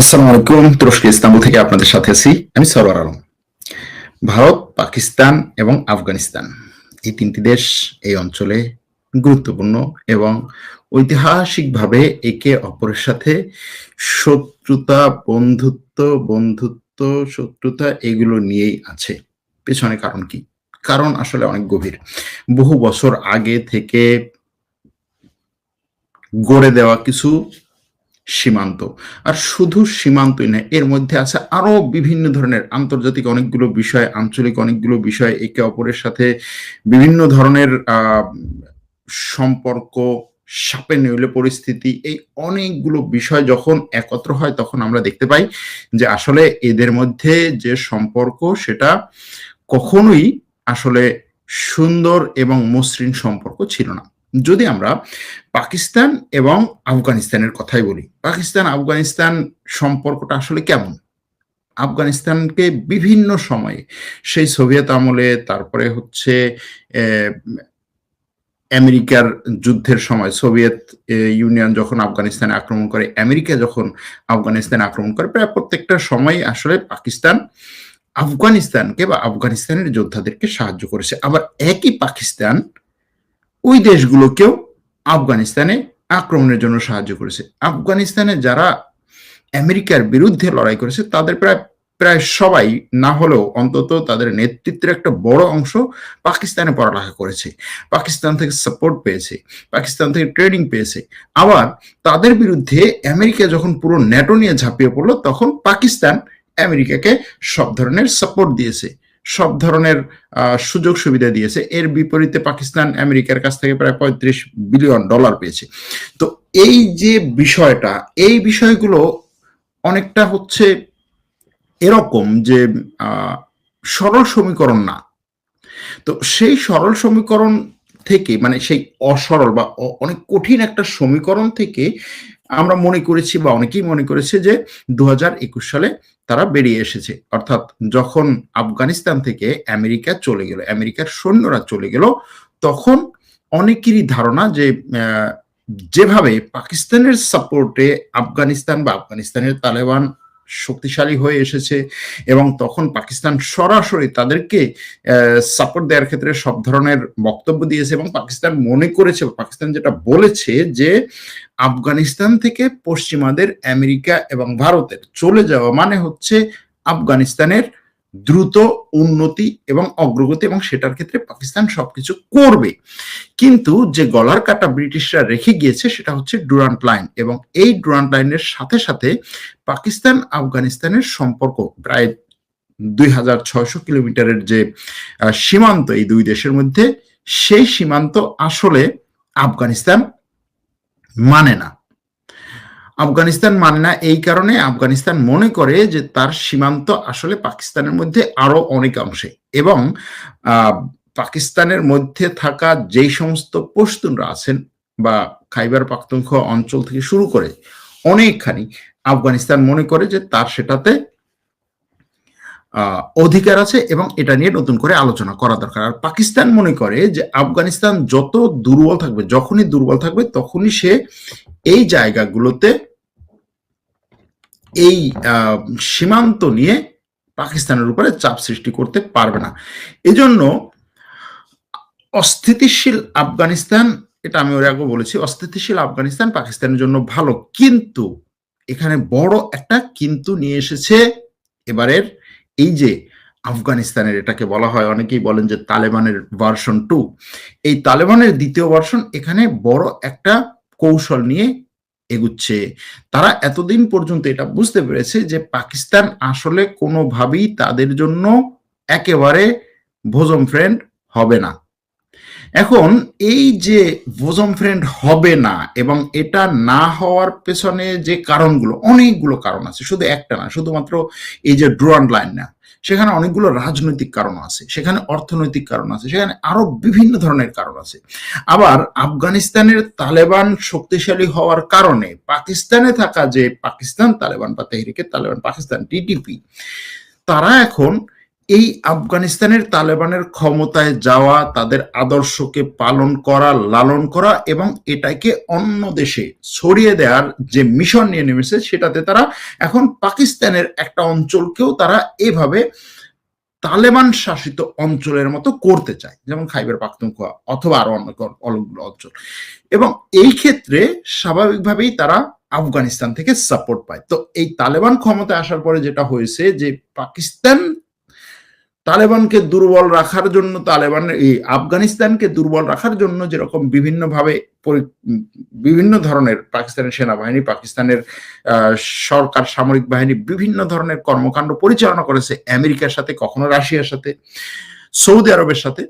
আসসালামু আলাইকুম তুরস্ক ইস্তাম্বুল থেকে আপনাদের সাথে আছি আমি সরওয়ার আলম। ভারত, পাকিস্তান এবং আফগানিস্তান, এই তিনটি দেশ এই অঞ্চলে গুরুত্বপূর্ণ এবং ঐতিহাসিকভাবে একে অপরের সাথে শত্রুতা, বন্ধুত্ব বন্ধুত্ব, শত্রুতা এগুলো নিয়েই আছে। পেছনে কারণ কি? কারণ আসলে অনেক গভীর। বহু বছর আগে থেকে গড়ে দেওয়া কিছু সীমান্ত। আর শুধু সীমান্তই না, এর মধ্যে আছে আরও বিভিন্ন ধরনের আন্তর্জাতিক অনেকগুলো বিষয়, আঞ্চলিক অনেকগুলো বিষয়, একে অপরের সাথে বিভিন্ন ধরনের সম্পর্ক, সাপে নইলে পরিস্থিতি, এই অনেকগুলো বিষয় যখন একত্র হয় তখন আমরা দেখতে পাই যে আসলে এদের মধ্যে যে সম্পর্ক সেটা কখনোই আসলে সুন্দর এবং মসৃণ সম্পর্ক ছিল না। যদি আমরা পাকিস্তান এবং আফগানিস্তানের কথাই বলি, পাকিস্তান, আফগানিস্তান সম্পর্কটা আসলে কেমন? আফগানিস্তানকে বিভিন্ন সময়ে, সেই সোভিয়েত আমলে, তারপরে হচ্ছে আমেরিকার যুদ্ধের সময়, সোভিয়েত ইউনিয়ন যখন আফগানিস্তানে আক্রমণ করে, আমেরিকা যখন আফগানিস্তানে আক্রমণ করে, প্রায় প্রত্যেকটা সময় আসলে পাকিস্তান আফগানিস্তানকে বা আফগানিস্তানের যোদ্ধাদেরকে সাহায্য করেছে। আবার একই পাকিস্তান ওই দেশগুলোকেও আফগানিস্তানে আক্রমণের জন্য সাহায্য করেছে। আফগানিস্তানে যারা আমেরিকার বিরুদ্ধে লড়াই করেছে, তাদের প্রায় প্রায় সবাই না হলেও অন্তত তাদের নেতৃত্বের একটা বড় অংশ পাকিস্তানে পড়ালেখা করেছে। পাকিস্তান থেকে সাপোর্ট পেয়েছে, পাকিস্তান থেকে ট্রেনিং পেয়েছে। আবার তাদের বিরুদ্ধে আমেরিকা যখন পুরো ন্যাটো নিয়ে ঝাঁপিয়ে পড়ল, তখন পাকিস্তান আমেরিকাকে সব ধরনের সাপোর্ট দিয়েছে। সব ধরনের সুযোগ সুবিধা দিয়েছে। এর বিপরীতে পাকিস্তান আমেরিকার কাছ থেকে প্রায় পঁয়ত্রিশ বিলিয়ন ডলার পেয়েছে। তো এই যে বিষয়টা, এই বিষয়গুলো অনেকটা হচ্ছে এরকম যে সরল সমীকরণ না। তো সেই সরল সমীকরণ থেকে মানে সেই অসরল বা অনেক কঠিন একটা সমীকরণ থেকে আমরা মনে করেছি বা অনেকেই মনে করেছে যে দু হাজার একুশ সালে তারা বেরিয়ে এসেছে। অর্থাৎ যখন আফগানিস্তান থেকে আমেরিকা চলে গেল, আমেরিকার সৈন্যরা চলে গেল, তখন অনেকেরই ধারণা যে যেভাবে পাকিস্তানের সাপোর্টে আফগানিস্তান বা আফগানিস্তানের তালেবান শক্তিশালী হয়ে এসেছে এবং তখন পাকিস্তান সরাসরি তাদেরকে সাপোর্ট দেওয়ার ক্ষেত্রে সব ধরনের বক্তব্য দিয়েছে এবং পাকিস্তান মনে করেছে পাকিস্তান যেটা বলেছে যে আফগানিস্তান থেকে পশ্চিমাদের আমেরিকা এবং ভারতের চলে যাওয়া মানে হচ্ছে আফগানিস্তানের দ্রুত উন্নতি এবং অগ্রগতি এবং সেটার ক্ষেত্রে পাকিস্তান সবকিছু করবে। কিন্তু যে গলার কাটা ব্রিটিশরা রেখে গিয়েছে সেটা হচ্ছে ডুরান্ট লাইন এবং এই ডুরান্ট লাইনের সাথে সাথে পাকিস্তান আফগানিস্তানের সম্পর্ক প্রায় দুই হাজার ছয়শো কিলোমিটারের যে সীমান্ত এই দুই দেশের মধ্যে, সেই সীমান্ত আসলে আফগানিস্তান মানে না। আফগানিস্তান মানে না এই কারণে আফগানিস্তান মনে করে যে তার সীমান্ত আসলে পাকিস্তানের মধ্যে আরও অনেক অংশে এবং পাকিস্তানের মধ্যে থাকা যেই সমস্ত পশতুনরা আছেন বা খাইবার পাখতুনখ অঞ্চল থেকে শুরু করে অনেকখানি আফগানিস্তান মনে করে যে তার সেটাতে অধিকার আছে এবং এটা নিয়ে নতুন করে আলোচনা করা দরকার। আর পাকিস্তান মনে করে যে আফগানিস্তান যত দুর্বল থাকবে, যখনই দুর্বল থাকবে তখনই সে এই জায়গাগুলোতে এই সীমান্ত নিয়ে পাকিস্তানের উপরে চাপ সৃষ্টি করতে পারবে না। এজন্য অস্থিতিশীল আফগানিস্তান, এটা আমি ওর আগে বলেছি, অস্থিতিশীল আফগানিস্তান পাকিস্তানের জন্য ভালো। কিন্তু এখানে বড় একটা কিন্তু নিয়ে এসেছে এবারের এই যে আফগানিস্তানের এটাকে বলা হয়, অনেকেই বলেন যে তালেবানের ভার্সন টু এই তালেবানের দ্বিতীয় ভার্সন এখানে বড় একটা কৌশল নিয়ে এগুচ্ছে। তারা এতদিন পর্যন্ত এটা বুঝতে পেরেছে যে পাকিস্তান আসলে কোনোভাবেই তাদের জন্য একেবারে ভোজম ফ্রেন্ড হবে না। এখন এই যে ভোজম ফ্রেন্ড হবে না এবং এটা না হওয়ার পেছনে যে কারণগুলো, অনেকগুলো কারণ আছে। শুধু একটা না, শুধুমাত্র এই যে ড্রোয়ান লাইন না, সেখানে অনেকগুলো রাজনৈতিক কারণ আছে, সেখানে অর্থনৈতিক কারণ আছে, সেখানে আরও বিভিন্ন ধরনের কারণ আছে। আবার আফগানিস্তানের তালেবান শক্তিশালী হওয়ার কারণে পাকিস্তানে থাকা যে পাকিস্তান তালেবান বা তেহরিকে তালেবান, পাকিস্তান টিটিপি তারা এখন এই আফগানিস্তানের তালেবানের ক্ষমতায় যাওয়া, তাদের আদর্শকে পালন করা, লালন করা এবং এটাকে অন্য দেশে ছড়িয়ে দেওয়ার যে মিশন নিয়ে নেমেছে, সেটাতে তারা এখন পাকিস্তানের একটা অঞ্চলকেও তারা এভাবে তালেবান শাসিত অঞ্চলের মতো করতে চায়, যেমন খাইবার পাখতুনখোয়া অথবা আরও অন্য অনেকগুলো অঞ্চল। এবং এই ক্ষেত্রে স্বাভাবিকভাবেই তারা আফগানিস্তান থেকে সাপোর্ট পায়। তো এই তালেবান ক্ষমতায় আসার পরে যেটা হয়েছে যে পাকিস্তান তালেবানকে দুর্বল রাখার জন্য তালেবান এই আফগানিস্তানকে দুর্বল রাখার জন্য যেরকম বিভিন্নভাবে বিভিন্ন ধরনের পাকিস্তানের সেনাবাহিনী, পাকিস্তানের সরকার, সামরিক বাহিনী বিভিন্ন ধরনের কর্মকাণ্ড পরিচালনা করেছে আমেরিকার সাথে, কখনো রাশিয়ার সাথে, সৌদি আরবের সাথে।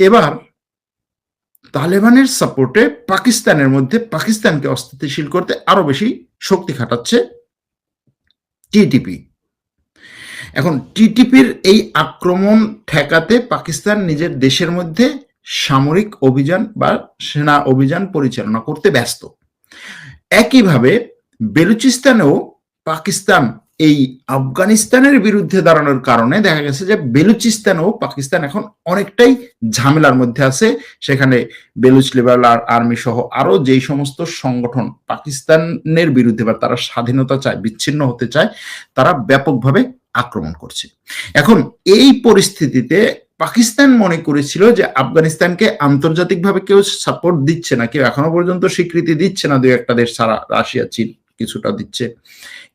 এবার তালেবানের সাপোর্টে পাকিস্তানের মধ্যে পাকিস্তানকে অস্থিতিশীল করতে আরও বেশি শক্তি খাটাচ্ছে টিটিপি এখন টিটিপির এই আক্রমণ ঠেকাতে পাকিস্তান নিজের দেশের মধ্যে সামরিক অভিযান বা সেনা অভিযান পরিচালনা করতে ব্যস্ত। একইভাবে বেলুচিস্তানেও পাকিস্তান এই আফগানিস্তানের বিরুদ্ধে দাঁড়ানোর কারণে দেখা গেছে যে বেলুচিস্তানেও পাকিস্তান এখন অনেকটাই ঝামেলার মধ্যে আছে। সেখানে বেলুচ লিবারাল আর্মি সহ আরও যেই সমস্ত সংগঠন পাকিস্তানের বিরুদ্ধে বা তারা স্বাধীনতা চায়, বিচ্ছিন্ন হতে চায়, তারা ব্যাপকভাবে আক্রমণ করছে। এখন এই পরিস্থিতিতে পাকিস্তান মনে করেছিল যে আফগানিস্তানকে আন্তর্জাতিকভাবে কেউ সাপোর্ট দিচ্ছে না, কেউ এখনও পর্যন্ত স্বীকৃতি দিচ্ছে না, দুই একটা দেশ ছাড়া রাশিয়া, চীন কিছুটা দিচ্ছে।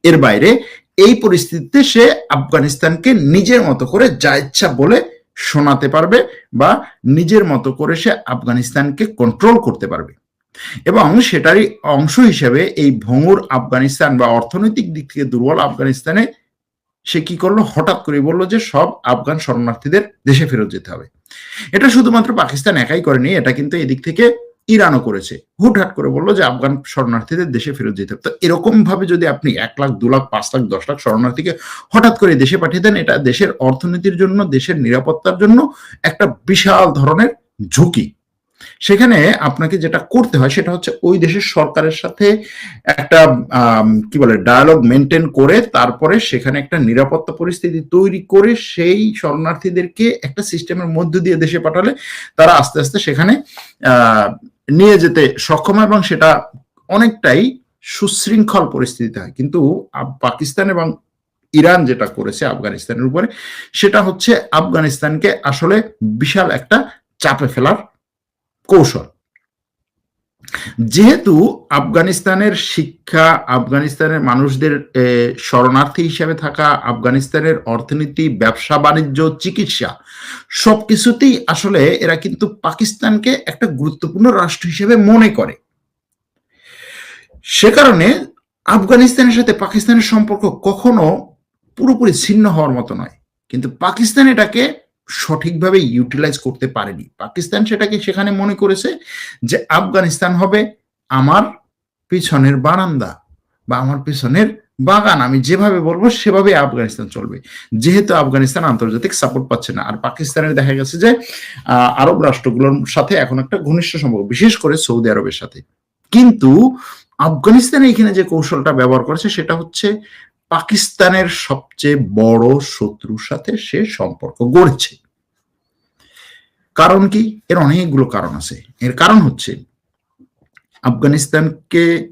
এর বাইরে এই পরিস্থিতিতে সে আফগানিস্তানকে নিজের মতো করে যা ইচ্ছা বলে শোনাতে পারবে বা নিজের মতো করে সে আফগানিস্তানকে কন্ট্রোল করতে পারবে। এবং সেটারই অংশ হিসেবে এই ভঙ্গুর আফগানিস্তান বা অর্থনৈতিক দিক থেকে দুর্বল আফগানিস্তানে সে কি করল? হঠাৎ করে বলল যে, সব আফগান শরণার্থীদের দেশে ফেরত যেতে হবে। এটা শুধুমাত্র পাকিস্তান একাই করেনি, এটা কিন্তু এদিক থেকে ইরানও করেছে। হুটহাট করে বলল যে, আফগান শরণার্থীদের দেশে ফেরত যেতে হবে। তো এরকম ভাবে যদি আপনি এক লাখ, দু লাখ, পাঁচ লাখ, দশ লাখ শরণার্থীকে হঠাৎ করে দেশে পাঠিয়ে দেন, এটা দেশের অর্থনীতির জন্য, দেশের নিরাপত্তার জন্য একটা বিশাল ধরনের ঝুঁকি। সেখানে আপনাকে যেটা করতে হয় সেটা হচ্ছে ওই দেশের সরকারের সাথে একটা কি বলে ডায়ালগ মেনটেন করে তারপরে সেখানে একটা নিরাপত্তা পরিস্থিতি তৈরি করে সেই শরণার্থীদেরকে একটা সিস্টেমের মধ্য দিয়ে দেশে পাঠালে তারা আস্তে আস্তে সেখানে নিয়ে যেতে সক্ষম এবং সেটা অনেকটাই সুশৃঙ্খল পরিস্থিতিতে হয়। কিন্তু পাকিস্তান এবং ইরান যেটা করেছে আফগানিস্তানের উপরে, সেটা হচ্ছে আফগানিস্তানকে আসলে বিশাল একটা চাপে ফেলার কৌশল। যেহেতু আফগানিস্তানের শিক্ষা, আফগানিস্তানের মানুষদের শরণার্থী হিসেবে থাকা, আফগানিস্তানের অর্থনীতি, ব্যবসা, বাণিজ্য, চিকিৎসা সবকিছুতেই আসলে এরা কিন্তু পাকিস্তানকে একটা গুরুত্বপূর্ণ রাষ্ট্র হিসেবে মনে করে। সে কারণে আফগানিস্তানের সাথে পাকিস্তানের সম্পর্ক কখনো পুরোপুরি ছিন্ন হওয়ার মতো নয়। কিন্তু পাকিস্তান এটাকে সঠিকভাবে ইউটিলাইজ করতে পারেনি। পাকিস্তান সেটাকে সেখানে মনে করেছে যে আফগানিস্তান হবে আমার পিছনের বারান্দা বা আমার পিছনের বাগান। আমি যেভাবে বলব সেভাবে আফগানিস্তান চলবে। যেহেতু আফগানিস্তান আন্তর্জাতিক সাপোর্ট পাচ্ছে না, আর পাকিস্তানের দেখা গেছে যে আরব রাষ্ট্রগুলোর সাথে এখন একটা ঘনিষ্ঠ সম্পর্ক, বিশেষ করে সৌদি আরবের সাথে। কিন্তু আফগানিস্তান এখানে যে কৌশলটা ব্যবহার করেছে সেটা হচ্ছে পাকিস্তানের সবচেয়ে বড় শত্রুর সাথে সে সম্পর্ক গড়েছে। কারণ কি? এর অনেকগুলো কারণ আছে। এর কারণ হচ্ছে, আফগানিস্তানকে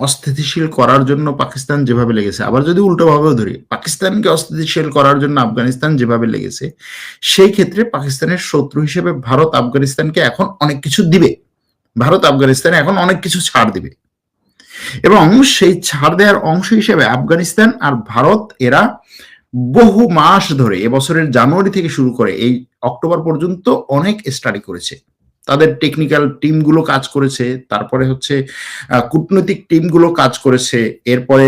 অস্থিতিশীল করার জন্য পাকিস্তান যেভাবে লেগেছে, আবার যদি উল্টো ভাবেও ধরি, পাকিস্তানকে অস্থিতিশীল করার জন্য আফগানিস্তান যেভাবে লেগেছে, সেই ক্ষেত্রে পাকিস্তানের শত্রু হিসেবে ভারত আফগানিস্তানকে এখন অনেক কিছু দিবে। ভারত আফগানিস্তানে এখন অনেক কিছু ছাড় দিবে। এবং সেই ছাড় দেওয়ার অংশ হিসেবে আফগানিস্তান আর ভারত এরা বহু মাস ধরে এবছরের জানুয়ারি থেকে শুরু করে এই অক্টোবর পর্যন্ত অনেক স্টাডি করেছে। তাদের টেকনিক্যাল টিমগুলো কাজ করেছে, তারপরে হচ্ছে কূটনৈতিক টিমগুলো কাজ করেছে, এরপরে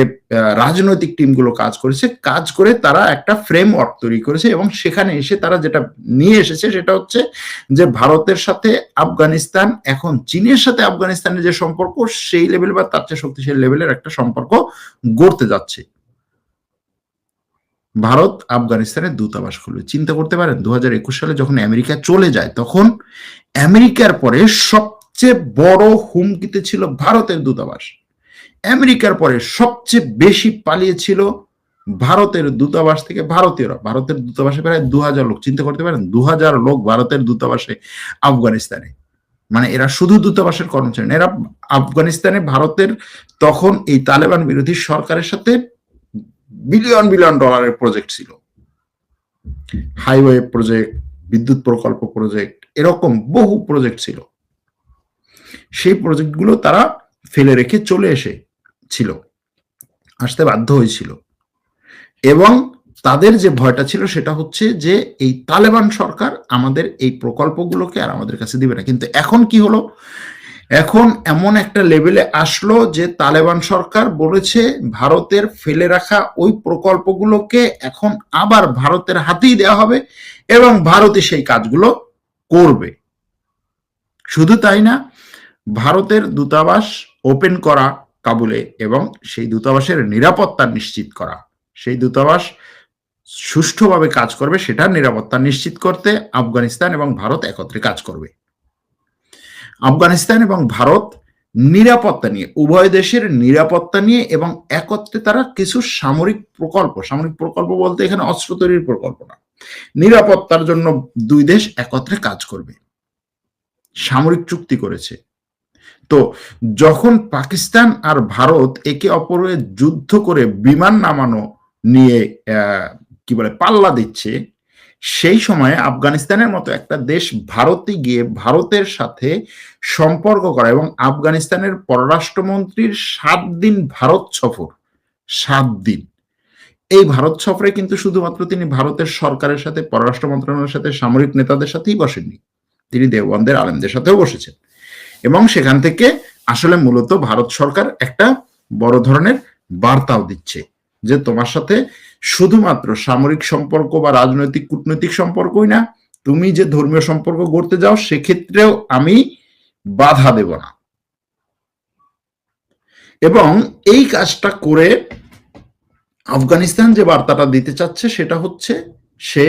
রাজনৈতিক টিমগুলো কাজ করেছে, কাজ করে তারা একটা ফ্রেমওয়ার্ক তৈরি করেছে এবং সেখানে এসে তারা যেটা নিয়ে এসেছে সেটা হচ্ছে যে ভারতের সাথে আফগানিস্তান, এখন চীনের সাথে আফগানিস্তানের যে সম্পর্ক, সেই লেভেল বা তার চেয়ে শক্তিশালী লেভেলের একটা সম্পর্ক গড়তে যাচ্ছে। ভারত আফগানিস্তানের দূতাবাস খুলবে। চিন্তা করতে পারেন দু হাজার একুশ সালে যখন আমেরিকা চলে যায়, তখন আমেরিকার পরে সবচেয়ে বড় হুমকিতে ছিল ভারতের দূতাবাস। আমেরিকার পরে সবচেয়ে বেশি পালিয়েছিল ভারতের দূতাবাস থেকে ভারতীয়রা। ভারতের দূতাবাসে প্রায় দু হাজার লোক। চিন্তা করতে পারেন দু হাজার লোক ভারতের দূতাবাসে আফগানিস্তানে। মানে এরা শুধু দূতাবাসের কর্মচারী এরা আফগানিস্তানে ভারতের তখন এই তালেবান বিরোধী সরকারের সাথে বিলিয়ন বিলিয়ন ডলারের প্রজেক্ট ছিল। হাইওয়ে প্রজেক্ট বিদ্যুৎ প্রকল্প প্রজেক্ট এরকম বহু প্রজেক্ট ছিল। সেই প্রজেক্টগুলো তারা ফেলে রেখে চলে এসে ছিল, আসতে বাধ্য হয়েছিল। এবং তাদের যে ভয়টা ছিল সেটা হচ্ছে যে এই তালেবান সরকার আমাদের এই প্রকল্পগুলোকে আর আমাদের কাছে দিবে না। কিন্তু এখন কি হলো? এখন এমন একটা লেভেলে আসলো যে তালেবান সরকার বলেছে ভারতের ফেলে রাখা ওই প্রকল্পগুলোকে এখন আবার ভারতের হাতেই দেওয়া হবে এবং ভারতে সেই কাজগুলো করবে। শুধু তাই না, ভারতের দূতাবাস ওপেন করা কাবুলে এবং সেই দূতাবাসের নিরাপত্তা নিশ্চিত করা, সেই দূতাবাস সুষ্ঠুভাবে কাজ করবে সেটার নিরাপত্তা নিশ্চিত করতে আফগানিস্তান এবং ভারত একত্রে কাজ করবে। আফগানিস্তান এবং ভারত নিরাপত্তা নিয়ে, উভয় দেশের নিরাপত্তা নিয়ে এবং একত্রে তারা কিছু সামরিক প্রকল্প সামরিক প্রকল্প বলতে এখানে অস্ত্র তৈরির প্রকল্প না। নিরাপত্তার জন্য দুই দেশ একত্রে কাজ করবে। সামরিক চুক্তি করেছে। তো যখন পাকিস্তান আর ভারত একে অপরের যুদ্ধ করে বিমান নামানো নিয়ে কি বলে, পাল্লা দিচ্ছে সেই সময়ে আফগানিস্তানের মতো একটা দেশ ভারতে গিয়ে ভারতের সাথে সম্পর্ক করা এবং আফগানিস্তানের পররাষ্ট্রমন্ত্রীর সাত দিন ভারত সফর। সাত দিন। এই ভারত সফরে কিন্তু শুধুমাত্র তিনি ভারতের সরকারের সাথে, পররাষ্ট্র মন্ত্রণালয়ের সাথে, সামরিক নেতাদের সাথেই বসেননি। তিনি দেওবন্দের আলেমদের সাথেও বসেছেন। এবং সেখান থেকে আসলে মূলত ভারত সরকার একটা বড় ধরনের বার্তাও দিচ্ছে যে তোমার সাথে শুধুমাত্র সামরিক সম্পর্ক বা রাজনৈতিক কূটনৈতিক সম্পর্কই না, তুমি যে ধর্মীয় সম্পর্ক গড়তে যাও, সেক্ষেত্রেও আমি বাধা দেব না। এবং এই কাজটা করে আফগানিস্তান যে বার্তাটা দিতে চাচ্ছে, সেটা হচ্ছে সে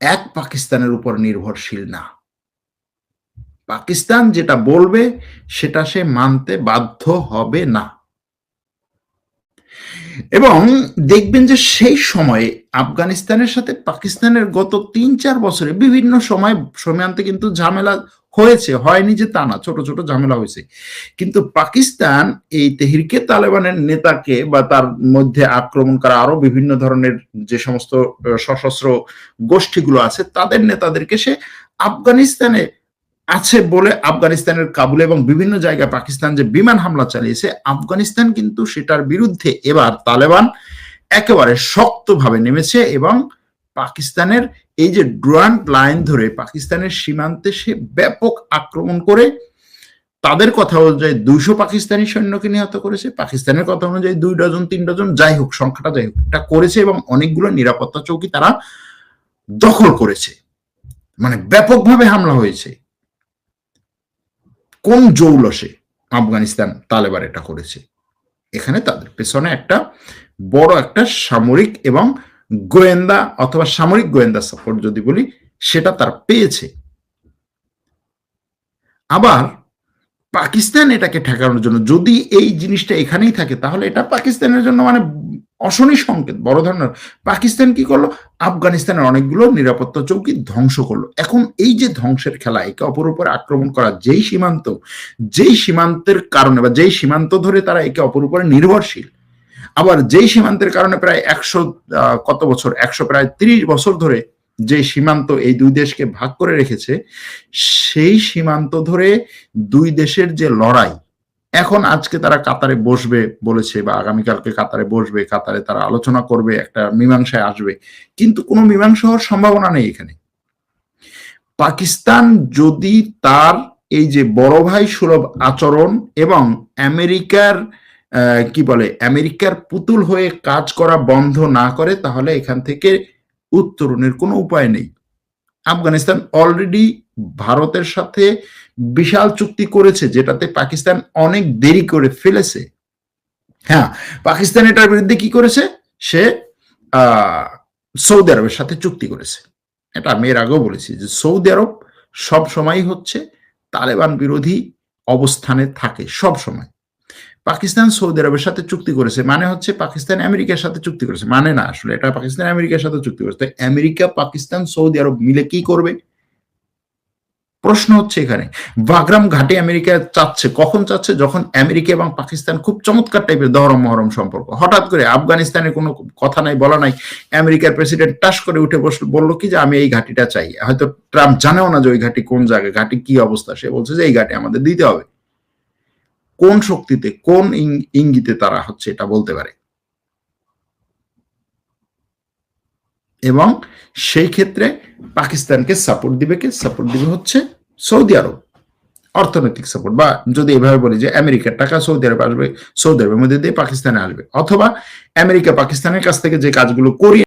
এক পাকিস্তানের উপর নির্ভরশীল না। পাকিস্তান যেটা বলবে, সেটা সে মানতে বাধ্য হবে না। এবং দেখবেন যে সেই সময়ে আফগানিস্তানের সাথে পাকিস্তানের গত তিন, চার বছরে বিভিন্ন সময় সময়ান্তে কিন্তু ঝামেলা হয়েছে, হয়নি যে তা না, ছোট ছোট ঝামেলা হয়েছে। কিন্তু পাকিস্তান এই তেহরিকে তালেবানের নেতাকে বা তার মধ্যে আক্রমণ করা আরও বিভিন্ন ধরনের যে সমস্ত সশস্ত্র গোষ্ঠীগুলো আছে, তাদের নেতাদেরকে সে আফগানিস্তানে আছে বলে আফগানিস্তানের কাবুল এবং বিভিন্ন জায়গায় পাকিস্তান যে বিমান হামলা চালিয়েছে, আফগানিস্তান কিন্তু সেটার বিরুদ্ধে এবার তালেবান একেবারে শক্তভাবে নেমেছে এবং পাকিস্তানের এই যে ড্রয়ান্ট লাইন ধরে পাকিস্তানের সীমান্তে সে ব্যাপক আক্রমণ করে, তাদের কথা অনুযায়ী দুইশো পাকিস্তানি সৈন্যকে নিহত করেছে, পাকিস্তানের কথা অনুযায়ী দুই ডজন, তিন ডজন, যাই হোক, সংখ্যাটা যাই হোক, এটা করেছে এবং অনেকগুলো নিরাপত্তা চৌকি তারা দখল করেছে। মানে ব্যাপকভাবে হামলা হয়েছে। কোন জৌলসে আফগানিস্তান তালেবার এটা করেছে? এখানে তাদের পেছনে একটা বড় একটা সামরিক এবং গোয়েন্দা অথবা সামরিক গোয়েন্দা সাপোর্ট যদি বলি, সেটা তার পেয়েছে। আবার পাকিস্তান এটাকে ঠেকানোর জন্য যদি এই জিনিসটা এখানেই থাকে, তাহলে এটা পাকিস্তানের জন্য মানে অশনি সংকেত, বড় ধরনের। পাকিস্তান কি করল? আফগানিস্তানের অনেকগুলো নিরাপত্তা চৌকি ধ্বংস করল। এখন এই যে ধ্বংসের খেলা, একে অপর উপর আক্রমণ করা যেই সীমান্ত, যেই সীমান্তের কারণে বা যেই সীমান্ত ধরে তারা একে অপর উপরে নির্ভরশীল, আবার যেই সীমান্তের কারণে প্রায় একশো কত বছর, একশো প্রায় ত্রিশ বছর ধরে যে সীমান্ত এই দুই দেশকে ভাগ করে রেখেছে, সেই সীমান্ত ধরে দুই দেশের যে লড়াই এখন আজকে তারা কাতারে বসবে বলেছে বা আগামীকালকে কাতারে বসবে, কাতারে তারা আলোচনা করবে, একটা মীমাংসায় আসবে। কিন্তু কোনো মীমাংসা হওয়ার সম্ভাবনা নেই এখানে। পাকিস্তান যদি তার এই যে বড় ভাই সুলভ আচরণ এবং আমেরিকার কি বলে, আমেরিকার পুতুল হয়ে কাজ করা বন্ধ না করে, তাহলে এখান থেকে উত্তরণের কোনো উপায় নেই। আফগানিস্তান অলরেডি ভারতের সাথে বিশাল চুক্তি করেছে, যেটাতে পাকিস্তান অনেক দেরি করে ফেলেছে। হ্যাঁ পাকিস্তান এটার বিরুদ্ধে কি করেছে? সে সৌদি আরবের সাথে চুক্তি করেছে। এটা আমি এর আগেও বলেছি যে সৌদি আরব সব সময় হচ্ছে তালেবান বিরোধী অবস্থানে থাকে, সব সময়। পাকিস্তান সৌদি আরবের সাথে চুক্তি করেছে মানে হচ্ছে পাকিস্তান আমেরিকার সাথে চুক্তি করেছে। মানে না, আসলে এটা পাকিস্তান আমেরিকার সাথে চুক্তি করেছে। আমেরিকা, পাকিস্তান, সৌদি আরব মিলে কি করবে? প্রশ্ন হচ্ছে এখানে, বাগরাম ঘাটে আমেরিকা চাচ্ছে, কখন চাচ্ছে? যখন আমেরিকা এবং পাকিস্তান খুব চমৎকার টাইপের দহরম মহরম সম্পর্ক। হঠাৎ করে আফগানিস্তানের কোনো কথা নাই, বলা নাই, আমেরিকার প্রেসিডেন্ট টাস করে উঠে বসল বলল কি যে, আমি এই ঘাটিটা চাই। হয়তো ট্রাম্প জানেও না যে ওই ঘাটি কোন জায়গায় ঘাটি কি অবস্থা? সে বলছে যে, এই ঘাটি আমাদের দিতে হবে। কোন শক্তিতে, কোন ইঙ্গিতে তারা হচ্ছে এটা বলতে পারে? এবং সেই ক্ষেত্রে পাকিস্তানকে সাপোর্ট দিবে কে? সাপোর্ট দিবে হচ্ছে সৌদি আরব, অর্থনৈতিক সাপোর্ট বা যদি এভাবে বলি যে আমেরিকার টাকা সৌদি আরবে আসবে, সৌদি আরবের মধ্যে দিয়ে পাকিস্তানে আসবে, অথবা আমেরিকা পাকিস্তানের কাছ থেকে যে কাজগুলো করিয়ে